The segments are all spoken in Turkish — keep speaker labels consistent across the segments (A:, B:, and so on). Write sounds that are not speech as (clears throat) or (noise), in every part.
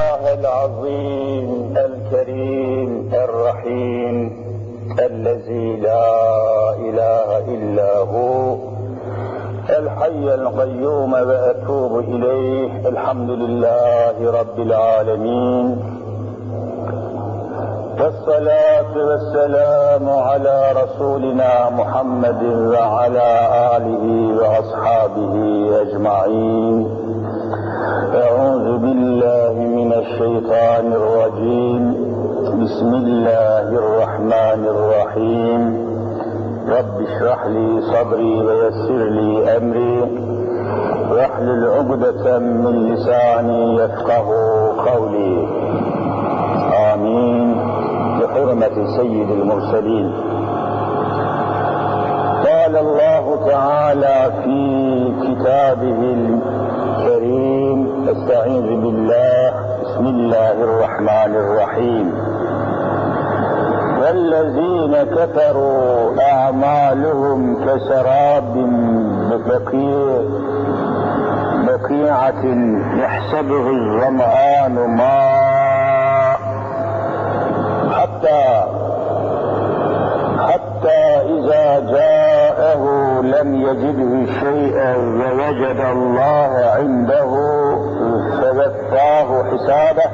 A: الله العظيم الكريم الرحيم الذي لا إله إلا هو الحي القيوم وأتوب إليه الحمد لله رب العالمين. والصلاة والسلام على رسولنا محمد وعلى آله وأصحابه أجمعين. أعوذ بالله من الشيطان الرجيم. بسم الله الرحمن الرحيم. رب اشرح لي صدري ويسر لي أمري. واحلل عقدة من لساني يفقه قولي. آمين. بحرمة سيد المرسلين. قال الله تعالى في كتابه استعيذ بالله. بسم الله الرحمن الرحيم. والذين كفروا أعمالهم كسراب بقيع بقيعة يحسبه الظمآن ماء. حتى حتى إذا جاءه لم يجده شيئا ووجد الله عنده فوفاه حسابه.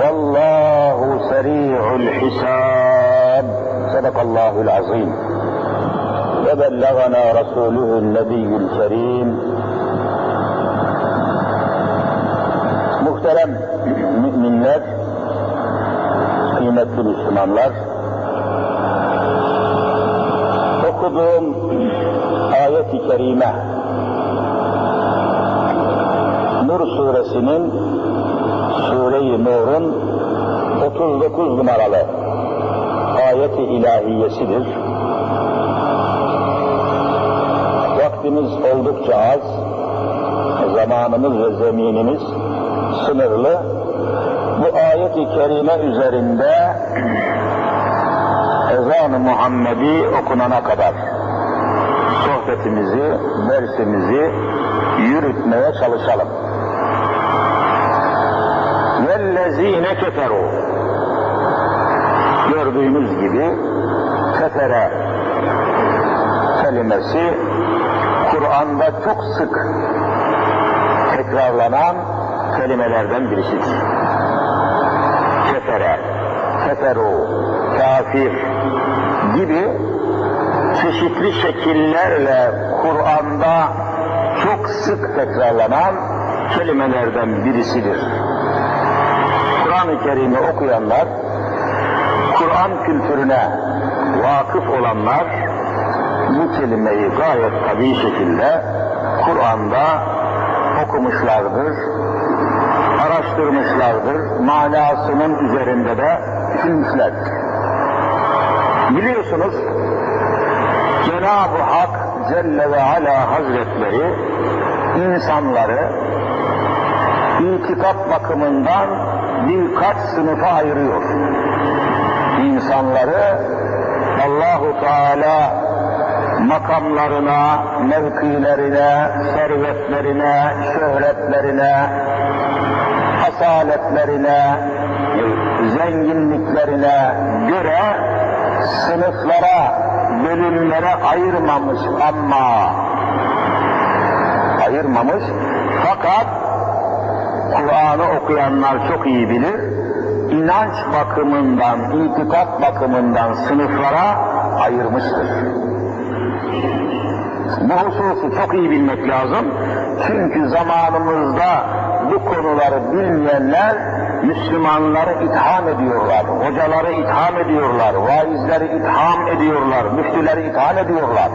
A: والله سريع الحساب. صدق الله العظيم. وبلغنا رسوله النبي الكريم. Muhterem müminler, kıymetli Müslümanlar, okuduğum ayet-i kerime Nur suresinin Sure-i Nur'un 39 numaralı ayeti ilahiyesidir. Vaktimiz oldukça az, zamanımız ve zeminimiz sınırlı. Bu ayet-i kerime üzerinde ezan-ı Muhammedi okunana kadar sohbetimizi, dersimizi yürütmeye çalışalım. وَالَّذ۪ينَ كَفَرُوا Gördüğünüz gibi kefere kelimesi Kur'an'da çok sık tekrarlanan kelimelerden birisidir. Kefere, keferu, kafir gibi çeşitli şekillerle Kur'an'da çok sık tekrarlanan kelimelerden birisidir. Kur'an-ı Kerim'i okuyanlar, Kur'an kültürüne vakıf olanlar bu kelimeyi gayet tabii şekilde Kur'an'da okumuşlardır, araştırmışlardır, manasının üzerinde de düşünmüşlerdir. Biliyorsunuz Cenab-ı Hak Celle ve Ala Hazretleri insanları itikat bakımından birkaç sınıfa ayırıyor. İnsanları Allahu Teala makamlarına, mevkilerine, servetlerine, şöhretlerine, asaletlerine, zenginliklerine göre sınıflara, bölümlere ayırmamış ama ayırmamış fakat Kur'an'ı okuyanlar çok iyi bilir inanç bakımından, itikat bakımından sınıflara ayırmıştır. Bu hususu çok iyi bilmek lazım. Çünkü zamanımızda bu konuları bilmeyenler Müslümanları itham ediyorlar, hocaları itham ediyorlar, vaizleri itham ediyorlar, müftüleri itham ediyorlar.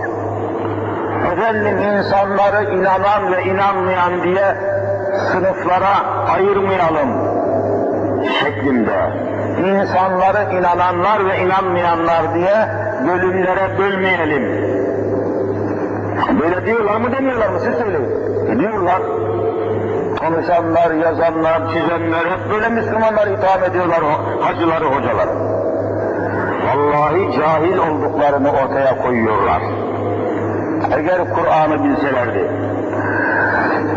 A: Efendim insanları inanan ve inanmayan diye sınıflara ayırmayalım şeklinde. İnsanları inananlar ve inanmayanlar diye bölümlere bölmeyelim. Böyle diyorlar mı demiyorlar mı siz söyleyin. E diyorlar. Konuşanlar, yazanlar, çizenler hep böyle Müslümanları itham ediyorlar o hacıları, hocaları. Vallahi cahil olduklarını ortaya koyuyorlar. Eğer Kur'an'ı bilselerdi,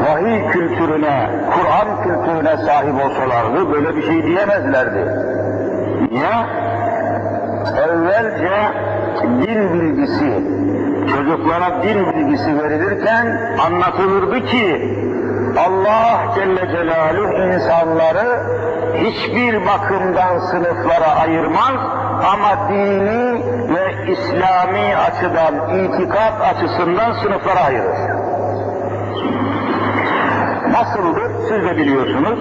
A: vahiy kültürüne, Kur'an kültürüne sahip olsalardı böyle bir şey diyemezlerdi. Niye? Evvelce din bilgisi, çocuklara din bilgisi verilirken anlatılırdı ki Allah Celle Celaluhu insanları hiçbir bakımdan sınıflara ayırmaz ama dini ve İslami açıdan, itikat açısından sınıflara ayırır. Nasıldır? Siz de biliyorsunuz.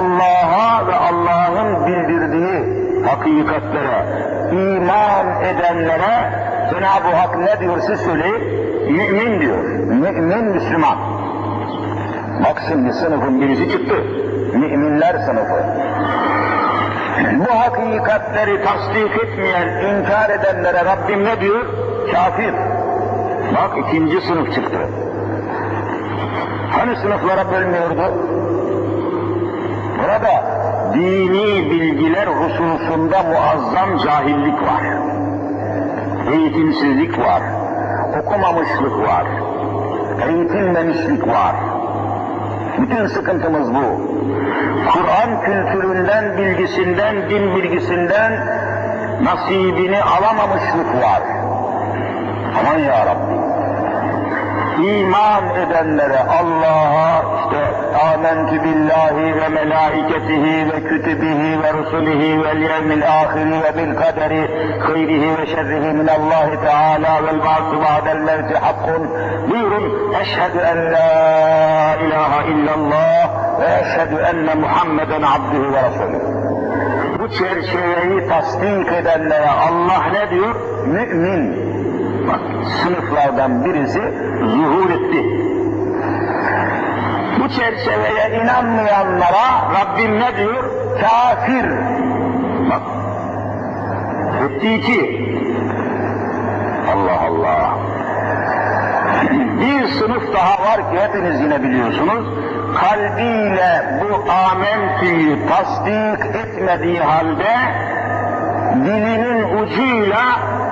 A: Allah'a ve Allah'ın bildirdiği hakikatlere iman edenlere Cenab-ı Hak ne diyor siz söyleyin? Mümin diyor. Mümin Müslüman. Bak şimdi sınıfın birisi çıktı. Müminler sınıfı. Bu hakikatleri tasdik etmeyen, inkar edenlere Rabbim ne diyor? Kafir. Bak ikinci sınıf çıktı. Hani sınıflara bölmüyordu? Burada dini bilgiler hususunda muazzam cahillik var. Eğitimsizlik var. Okumamışlık var. Eğitilmemişlik var. Bütün sıkıntımız bu. Kur'an kültüründen, bilgisinden, din bilgisinden nasibini alamamışlık var. Aman ya Rabbi. İman edenlere Allah'a işte amentü billahi ve melaiketihi ve kütübihi ve rusulihi vel yevmil ahiri ve bil kaderi hayrihi ve şerrihi minallahi teala vel ba'su ba'del mevti hakkun buyurun eşhedü en la ilahe illallah ve eşhedü enne Muhammeden abduhu ve resulühü bu çerçeveyi tasdik edenlere Allah ne diyor? Mümin. Sınıflardan birisi zuhur etti. Bu çerçeveye inanmayanlara Rabbim ne diyor? Kafir. Bak. Etti iki. Allah Allah. Bir sınıf daha var ki hepiniz yine biliyorsunuz. Kalbiyle bu amentüyü tasdik etmediği halde dilinin ucuyla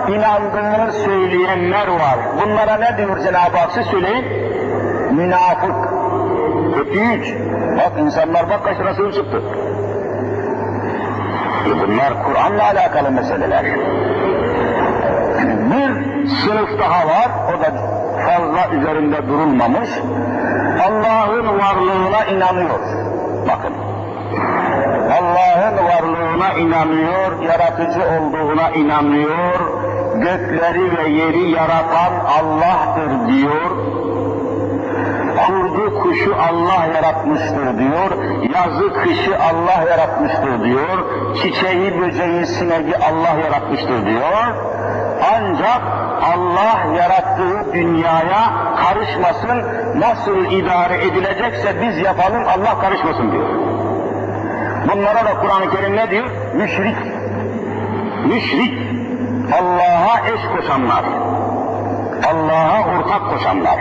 A: inandığını söyleyenler var. Bunlara ne diyor Cenab-ı Hak siz söyleyin? Münafık. Ötü üç. Bak insanlar bak kaç nasıl çıktı. E bunlar Kur'an'la alakalı meseleler. Bir sınıf daha var, o da fazla üzerinde durulmamış. Allah'ın varlığına inanıyor. Allah'ın varlığına inanıyor, yaratıcı olduğuna inanıyor, gökleri ve yeri yaratan Allah'tır diyor. Kurdu kuşu Allah yaratmıştır diyor, yazı kışı Allah yaratmıştır diyor, çiçeği böceği sineği Allah yaratmıştır diyor. Ancak Allah yarattığı dünyaya karışmasın, nasıl idare edilecekse biz yapalım Allah karışmasın diyor. Bunlara da Kur'an-ı Kerim ne diyor? Müşrik. Müşrik. Allah'a eş koşanlar. Allah'a ortak koşanlar.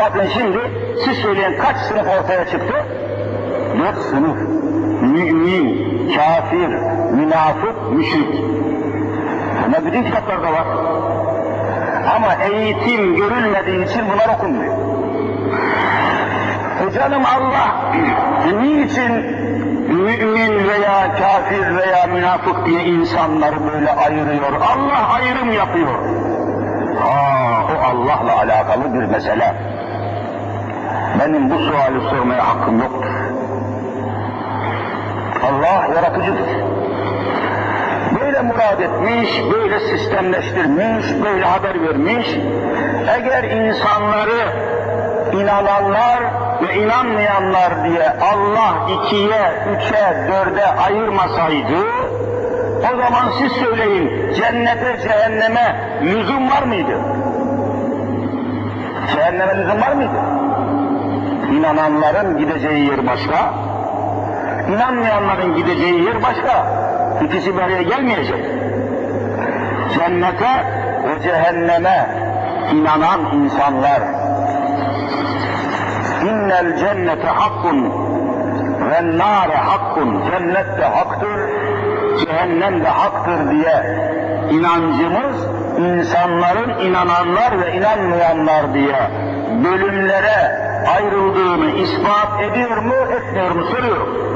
A: Bakın şimdi siz söyleyen kaç sınıf ortaya çıktı? Dört sınıf. Mümin, kafir, münafık, müşrik. Bunlar bütün kitaplarda var. Ama eğitim görülmediği için bunlar okunmuyor. E canım Allah (clears throat) niçin mümin veya kafir veya münafık diye insanları böyle ayırıyor. Allah ayrım yapıyor. Aa, o Allah'la alakalı bir mesele. Benim bu suali sormaya hakkım yoktur. Allah yaratıcıdır. Böyle murad etmiş, böyle sistemleştirmiş, böyle haber vermiş. Eğer insanları inananlar ve inanmayanlar diye Allah ikiye, üçe, dörde ayırmasaydı, o zaman siz söyleyin, cennete, cehenneme lüzum var mıydı? Cehenneme lüzum var mıydı? İnananların gideceği yer başka, inanmayanların gideceği yer başka. İkisi bir araya gelmeyecek. Cennete ve cehenneme inanan insanlar innel cennete hakkun ve nâre hakkun cennet de haktır cehennem de haktır diye inancımız insanların inananlar ve inanmayanlar diye bölümlere ayrıldığını ispat ediyor mu, etmiyor mu soruyorum.